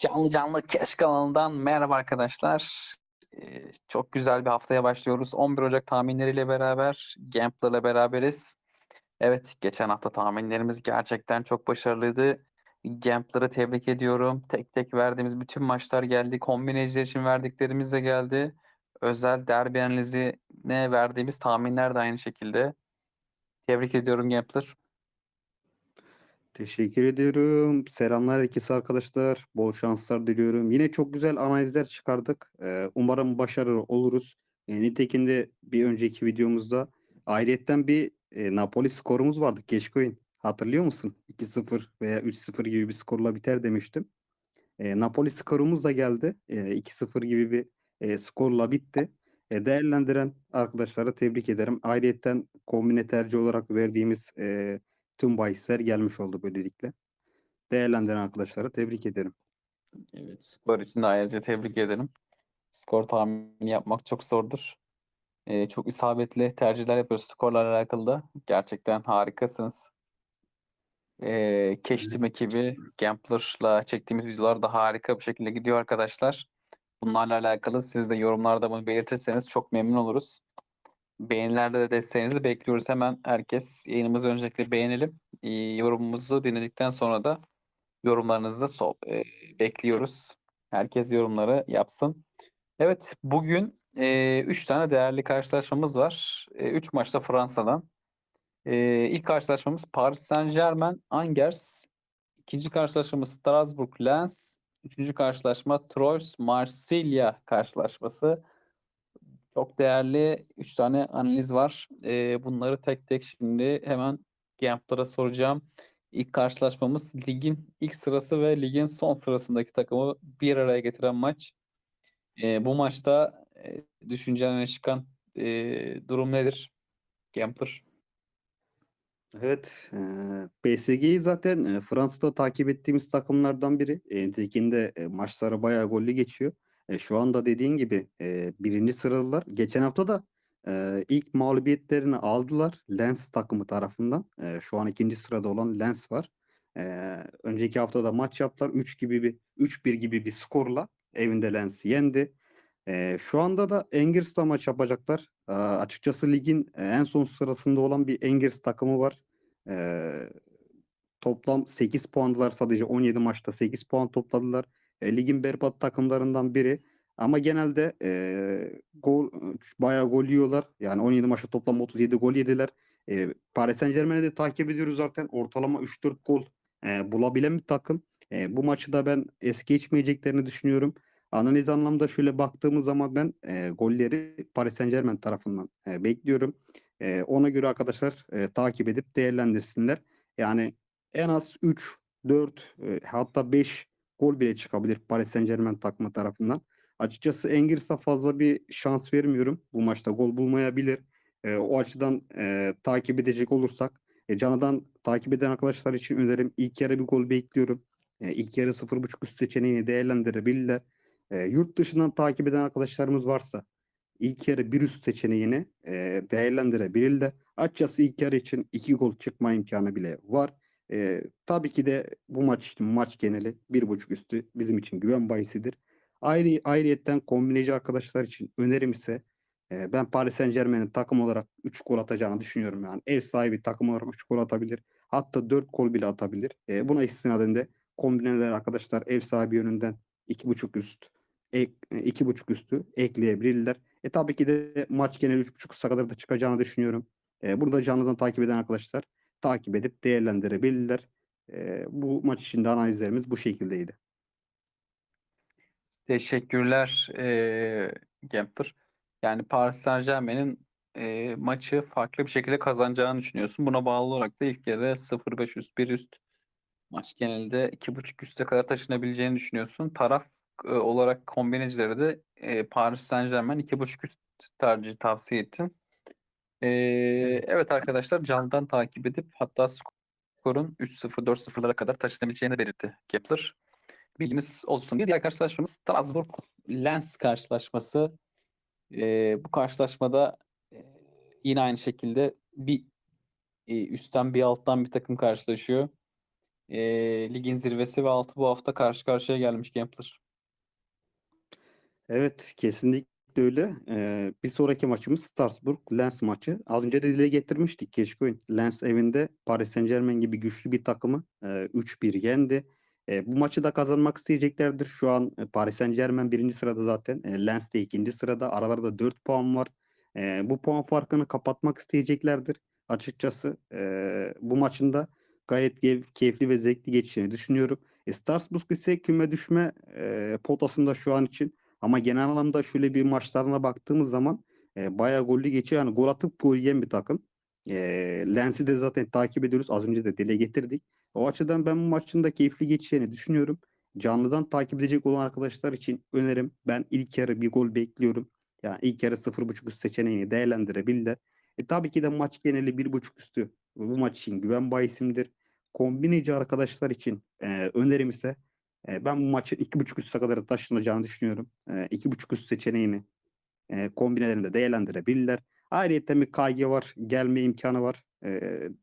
Canlı canlı Keş kanalından merhaba arkadaşlar. Ee, çok güzel bir haftaya başlıyoruz. 11 Ocak tahminleriyle beraber Gambler'la beraberiz. Evet, geçen hafta tahminlerimiz gerçekten çok başarılıydı. Gambler'ı tebrik ediyorum. Tek tek verdiğimiz bütün maçlar geldi. Kombineciler için verdiklerimiz de geldi. Özel derbi analizine verdiğimiz tahminler de aynı şekilde. Tebrik ediyorum Gambler. Teşekkür ediyorum. Selamlar herkese arkadaşlar. Bol şanslar diliyorum. Yine çok güzel analizler çıkardık. Umarım başarılı oluruz. E, nitekim de bir önceki videomuzda ayrıyetten bir Napoli skorumuz vardı. Keşkoyun. Hatırlıyor musun? 2-0 veya 3-0 gibi bir skorla biter demiştim. Napoli skorumuz da geldi. E, 2-0 gibi bir skorla bitti. Değerlendiren arkadaşlara tebrik ederim. Ayrıyetten kombine tercih olarak verdiğimiz e, tüm bahisler gelmiş oldu böylelikle. Değerlendiren arkadaşlara tebrik ederim. Evet, skor için de ayrıca tebrik ederim. Skor tahmini yapmak çok zordur. Ee, çok isabetli tercihler yapıyoruz skorlarla alakalı da. Gerçekten harikasınız. Ee, Keştim ekibi Gambler'la çektiğimiz videolar da harika bir şekilde gidiyor arkadaşlar. Bunlarla alakalı siz de yorumlarda bunu belirtirseniz çok memnun oluruz. Beğenilerde de desteğinizi bekliyoruz. Hemen herkes yayınımızı öncelikle beğenelim. Yorumumuzu dinledikten sonra da yorumlarınızı sol, e, bekliyoruz. Herkes yorumları yapsın. Evet, bugün 3 tane değerli karşılaşmamız var. 3 maçta Fransa'dan. E, ilk karşılaşmamız Paris Saint-Germain, Angers. İkinci karşılaşmamız Strasbourg, Lens. Üçüncü karşılaşma Troyes, Marsilya karşılaşması. Çok değerli 3 tane analiz var. E, bunları tek tek şimdi hemen Gambler'a soracağım. İlk karşılaşmamız ligin ilk sırası ve ligin son sırasındaki takımı bir araya getiren maç. E, bu maçta e, düşüncen öne çıkan e, durum nedir? Gambler. Evet, eee PSG'yi zaten eee, Fransa'da takip ettiğimiz takımlardan biri. E, nitekim de e, maçları bayağı gollü geçiyor. E, şu anda dediğin gibi e, birinci sıralılar. Geçen hafta da e, ilk mağlubiyetlerini aldılar Lens takımı tarafından. E, şu an ikinci sırada olan Lens var. E, önceki haftada maç yaptılar. 3 gibi bir 3-1 gibi bir skorla evinde Lens'i yendi. E, şu anda da Angers'la maç yapacaklar. E, açıkçası ligin en son sırasında olan bir Angers takımı var. E, toplam 8 puandılar sadece 17 maçta 8 puan topladılar. E, ligin berbat takımlarından biri. Ama genelde e, gol bayağı gol yiyorlar. Yani 17 maçta toplam 37 gol yediler. E, Paris Saint-Germain'i de takip ediyoruz zaten. Ortalama 3-4 gol e, bulabilen bir takım. E, bu maçı da ben es geçmeyeceklerini düşünüyorum. Analiz anlamda şöyle baktığımız zaman ben e, golleri Paris Saint-Germain tarafından e, bekliyorum. E, ona göre arkadaşlar e, takip edip değerlendirsinler. Yani en az 3, 4 e, hatta 5 gol bile çıkabilir Paris Saint-Germain takımı tarafından. Açıkçası Engers'a fazla bir şans vermiyorum. Bu maçta gol bulmayabilir. E, o açıdan e, takip edecek olursak e, Cana'dan takip eden arkadaşlar için önerim ilk yarı bir gol bekliyorum. E, ilk yarı 0.5 üst seçeneğini değerlendirebilirler. E, yurt dışından takip eden arkadaşlarımız varsa ilk yarı bir üst seçeneğini e, değerlendirebilirler. Açıkçası ilk yarı için iki gol çıkma imkanı bile var. E, tabii ki de bu maç için maç geneli bir buçuk üstü bizim için güven bahisidir. Ayrı, ayrıyetten kombineci arkadaşlar için önerim ise e, ben Paris Saint Germain'in takım olarak 3 gol atacağını düşünüyorum. Yani ev sahibi takım olarak 3 gol atabilir. Hatta 4 gol bile atabilir. E, buna istinaden de kombineler arkadaşlar ev sahibi yönünden 2.5 üst ek, iki buçuk üstü ekleyebilirler. E tabii ki de maç üç buçuk kadar da çıkacağını düşünüyorum. E, burada canlıdan takip eden arkadaşlar takip edip değerlendirebilirler. E, bu maç içinde analizlerimiz bu şekildeydi. Teşekkürler e, Gambler. Yani Paris Saint-Germain'in e, maçı farklı bir şekilde kazanacağını düşünüyorsun. Buna bağlı olarak da ilk yarı 0-5 üst, 1 üst maç genelde 2.5 üste kadar taşınabileceğini düşünüyorsun. Taraf e, olarak kombinecilere de e, Paris Saint-Germain 2.5 üst tercih tavsiye ettim. E, evet arkadaşlar canlıdan takip edip hatta skorun 3-0 4-0'lara kadar taşınabileceğini belirtti Kepler. Bilgimiz olsun. Bir diğer karşılaşmamız Strasbourg Lens karşılaşması. E, bu karşılaşmada yine aynı şekilde bir e, üstten bir alttan bir takım karşılaşıyor. e, ligin zirvesi ve altı bu hafta karşı karşıya gelmiş Gambler. Evet, kesinlikle öyle. Ee, bir sonraki maçımız Strasbourg-Lens maçı. Az önce de dile getirmiştik Keşkoyun. Lens evinde Paris Saint-Germain gibi güçlü bir takımı e, 3-1 yendi. E, bu maçı da kazanmak isteyeceklerdir. Şu an e, Paris Saint-Germain birinci sırada zaten. E, Lens de ikinci sırada. Aralarında 4 puan var. E, bu puan farkını kapatmak isteyeceklerdir. Açıkçası e, bu maçın da gayet keyif- keyifli ve zevkli geçeceğini düşünüyorum. E, Strasbourg ise küme düşme e, potasında şu an için. Ama genel anlamda şöyle bir maçlarına baktığımız zaman e, bayağı gollü geçiyor. Yani gol atıp gol yiyen bir takım. E, Lens'i de zaten takip ediyoruz. Az önce de dile getirdik. O açıdan ben bu maçın da keyifli geçeceğini düşünüyorum. Canlıdan takip edecek olan arkadaşlar için önerim. Ben ilk yarı bir gol bekliyorum. Yani ilk yarı 0.5 üst seçeneğini değerlendirebilirler. E, tabii ki de maç geneli 1.5 üstü. Bu maç için güven bahisimdir. Kombineci arkadaşlar için e, önerim ise e, ben bu maçın 2.5 üste kadar taşınacağını düşünüyorum. E, 2.5 üst seçeneğini e, kombinelerinde değerlendirebilirler. Ayrıca bir KG var. Gelme imkanı var. E,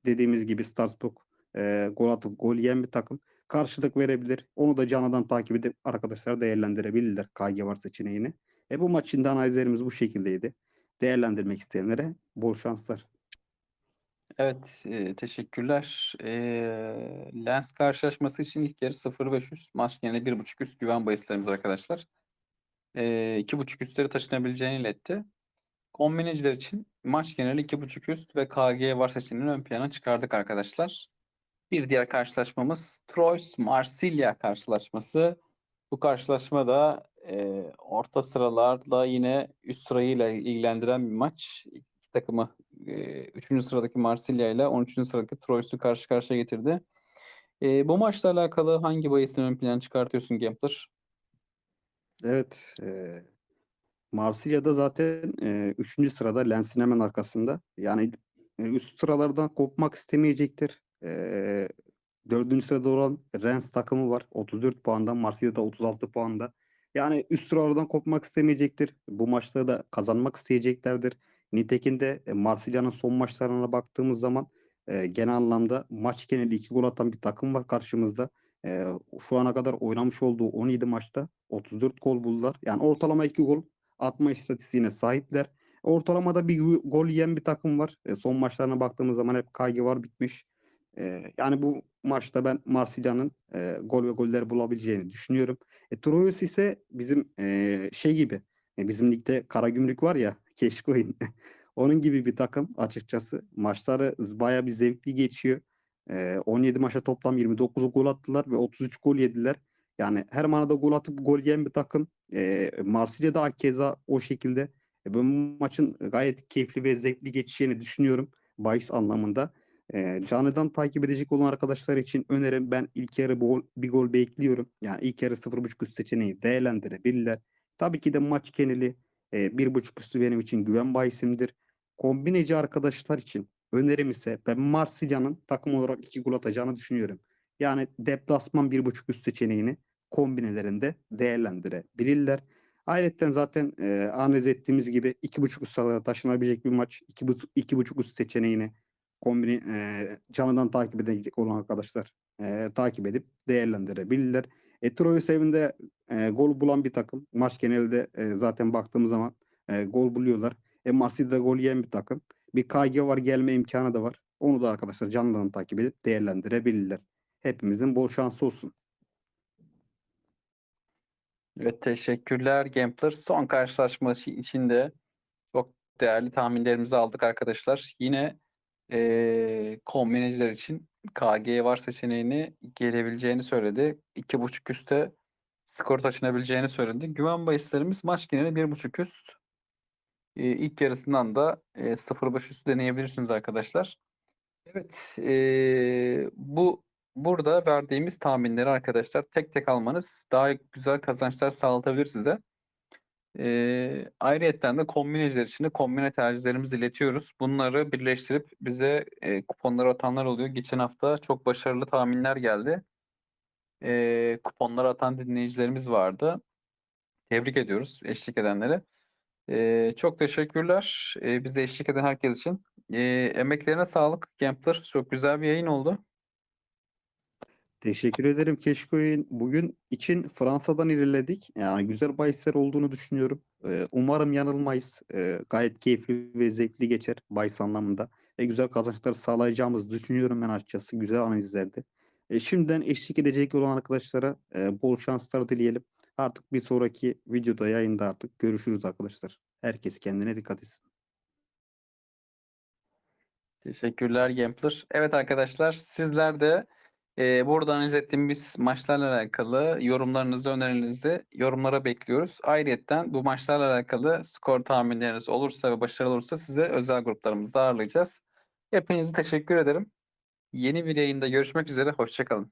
dediğimiz gibi Strasbourg e, gol atıp gol yiyen bir takım. Karşılık verebilir. Onu da canlıdan takip edip arkadaşlar değerlendirebilirler KG var seçeneğini. E, bu maçın da analizlerimiz bu şekildeydi. Değerlendirmek isteyenlere bol şanslar. Evet, e, teşekkürler. E, Lens karşılaşması için ilk yarı 0.5 üst, maç geneli 1.5 üst güven bahislerimiz arkadaşlar. E, 2.5 üstleri taşınabileceğini iletti. Kombineciler için maç geneli 2.5 üst ve KG var seçeneğini ön plana çıkardık arkadaşlar. Bir diğer karşılaşmamız Troyes Marsilya karşılaşması. Bu karşılaşma da e, orta sıralarla yine üst sırayla ilgilendiren bir maç. Takımı 3. sıradaki Marsilya ile 13. sıradaki Troyes'u karşı karşıya getirdi. E, bu maçla alakalı hangi bahisini ön plana çıkartıyorsun Gambler? Evet. E, Marsilya'da zaten 3. sırada Lens'in hemen arkasında. Yani e, üst sıralardan kopmak istemeyecektir. E, 4. sırada olan Rennes takımı var. 34 puanda. Marsilya'da 36 puanda. Yani üst sıralardan kopmak istemeyecektir. Bu maçları da kazanmak isteyeceklerdir. Nitekim de e, Marsilya'nın son maçlarına baktığımız zaman e, genel anlamda maç geneli 2 gol atan bir takım var karşımızda. E, şu ana kadar oynamış olduğu 17 maçta 34 gol buldular. Yani ortalama 2 gol atma istatistiğine sahipler. Ortalamada bir gol- yiyen bir takım var. E, son maçlarına baktığımız zaman hep kaygı var bitmiş. E, yani bu maçta ben Marsilya'nın e, gol ve goller bulabileceğini düşünüyorum. E, Troyes ise bizim e, şey gibi e, bizim ligde Karagümrük var ya Keşkoyun. Onun gibi bir takım açıkçası. Maçları baya bir zevkli geçiyor. E, 17 maça toplam 29 gol attılar ve 33 gol yediler. Yani her manada gol atıp gol yiyen bir takım. E, Marsilya da keza o şekilde. E, ben bu maçın gayet keyifli ve zevkli geçeceğini düşünüyorum. Bahis anlamında. E, canlıdan takip edecek olan arkadaşlar için önerim ben ilk yarı gol, bir gol bekliyorum. Yani ilk yarı 0.5 üst seçeneği değerlendirebilirler. Tabii ki de maç geneli e, 1.5 üstü benim için güven bahisimdir. Kombineci arkadaşlar için önerim ise ben Marsilya'nın takım olarak 2 gol atacağını düşünüyorum. Yani deplasman 1.5 üst seçeneğini kombinelerinde değerlendirebilirler. Ayrıca zaten e, analiz ettiğimiz gibi 2.5 üst sıralara taşınabilecek bir maç 2.5 2.5 üst seçeneğini kombine e, canlıdan takip edecek olan arkadaşlar e, takip edip değerlendirebilirler. E, Troyes evinde e, gol bulan bir takım. Maç genelde e, zaten baktığımız zaman e, gol buluyorlar. E, Marsilya'da gol yiyen bir takım. Bir KG var gelme imkanı da var. Onu da arkadaşlar canlıdan takip edip değerlendirebilirler. Hepimizin bol şansı olsun. Evet teşekkürler Gambler. Son karşılaşma için de çok değerli tahminlerimizi aldık arkadaşlar. Yine eee kombineciler için KG var seçeneğini gelebileceğini söyledi. 2.5 üste skor taşınabileceğini söyledi. Güven bahislerimiz maç geneli 1.5 üst. Ee, ilk yarısından da e, 0.5 üstü deneyebilirsiniz arkadaşlar. Evet, eee, bu burada verdiğimiz tahminleri arkadaşlar tek tek almanız daha güzel kazançlar sağlatabilir size. Eee ayrıyetten de kombineciler için de kombine tercihlerimizi iletiyoruz. Bunları birleştirip bize e, kuponları atanlar oluyor. Geçen hafta çok başarılı tahminler geldi. Eee kuponları atan dinleyicilerimiz vardı. Tebrik ediyoruz eşlik edenlere. Eee, çok teşekkürler eee, bize eşlik eden herkes için. Eee, emeklerine sağlık Gambler. Çok güzel bir yayın oldu. Teşekkür ederim Keşkoy'un. Bugün için Fransa'dan ilerledik. Yani güzel bahisler olduğunu düşünüyorum. Ee, umarım yanılmayız. Ee, gayet keyifli ve zevkli geçer bahis anlamında. Ve güzel kazançlar sağlayacağımızı düşünüyorum ben açıkçası. Güzel analizlerdi. E, şimdiden eşlik edecek olan arkadaşlara e, bol şanslar dileyelim. Artık bir sonraki videoda yayında artık görüşürüz arkadaşlar. Herkes kendine dikkat etsin. Teşekkürler Gambler. Evet arkadaşlar sizler de e, burada analiz maçlarla alakalı yorumlarınızı, önerilerinizi yorumlara bekliyoruz. Ayrıyeten bu maçlarla alakalı skor tahminleriniz olursa ve başarılı olursa size özel gruplarımızda ağırlayacağız. Hepinize teşekkür ederim. Yeni bir yayında görüşmek üzere. Hoşçakalın.